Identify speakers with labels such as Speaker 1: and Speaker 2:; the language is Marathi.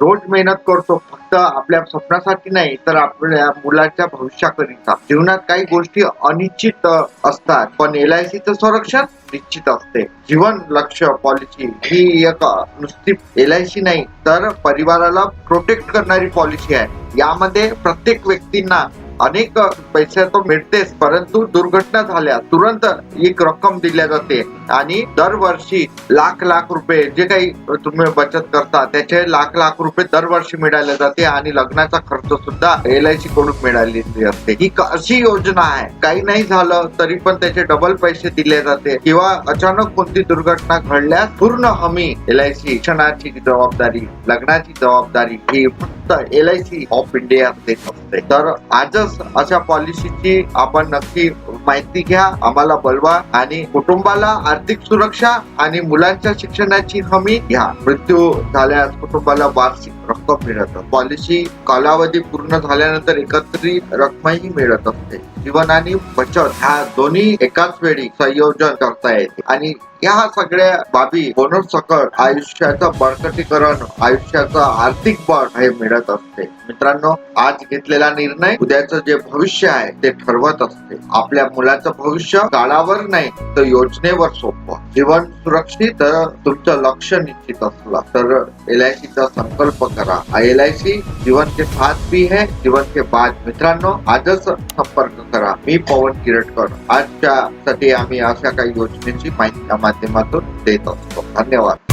Speaker 1: रोज मेहनत करतो फक्त आपल्या स्वप्नासाठी नाही तर आपल्या मुलाच्या भविष्याकरिता. जीवनात काही गोष्टी अनिश्चित असतात पण एल आय सीचं संरक्षण निश्चित असते. जीवन लक्ष पॉलिसी ही एक नुसती एल आय सी नाही तर परिवाराला प्रोटेक्ट करणारी पॉलिसी आहे. यामध्ये प्रत्येक व्यक्तींना अनेक पैसे तो मिळतेच परंतु दुर्घटना झाल्या. तुरंत एक रक्कम दिल्या जाते. आणि दरवर्षी लाख लाख रुपये जे काही तुम्ही बचत करता त्याचे लाख लाख रुपये दरवर्षी मिळाले जाते आणि लग्नाचा खर्च सुद्धा एल आय सी कडून मिळालेली असते. ही अशी योजना आहे. काही नाही झालं तरी पण त्याचे डबल पैसे दिले जाते. किंवा अचानक कोणती दुर्घटना घडल्यास पूर्ण हमी एल आय सी शिक्षणाची जबाबदारी लग्नाची जबाबदारी ही फक्त L I C of India देत असते तर आजच अशा पॉलिसीची आपण नक्की माहिती घ्या आम्हाला बोलवा आणि कुटुंबाला आर्थिक सुरक्षा आणि मुलांच्या शिक्षणाची हमी घ्या. मृत्यू झाल्यास कुटुंबाला वार्षिक रक्कम मिळत पॉलिसी कालावधी पूर्ण झाल्यानंतर एकत्रित रक्कमही मिळत असते. जीवन आणि बचत ह्या दोन्ही एकाच वेळी संयोजन करता येते. आणि या सगळ्या बाबी बोनस सकट आयुष्याचं बळकटीकरण आयुष्याचं आर्थिक बळ हे मिळत असते. मित्रांनो आज घेतलेला निर्णय उद्याचं जे भविष्य आहे ते ठरवत असते. आपल्या मुलाचं भविष्य काळावर नाही तर योजनेवर सोपवा जीवन सुरक्षित तुमचं लक्ष निश्चित असला तर एल आय चा संकल्प करा. एल आय सी जीवन के साथ भी है जीवन के बाद मित्रांनो आजच संपर्क करा. मी पवन किरटकर. आजच्या साठी आम्ही अशा काही योजनेची माहिती माध्यमातून देत असतो. धन्यवाद.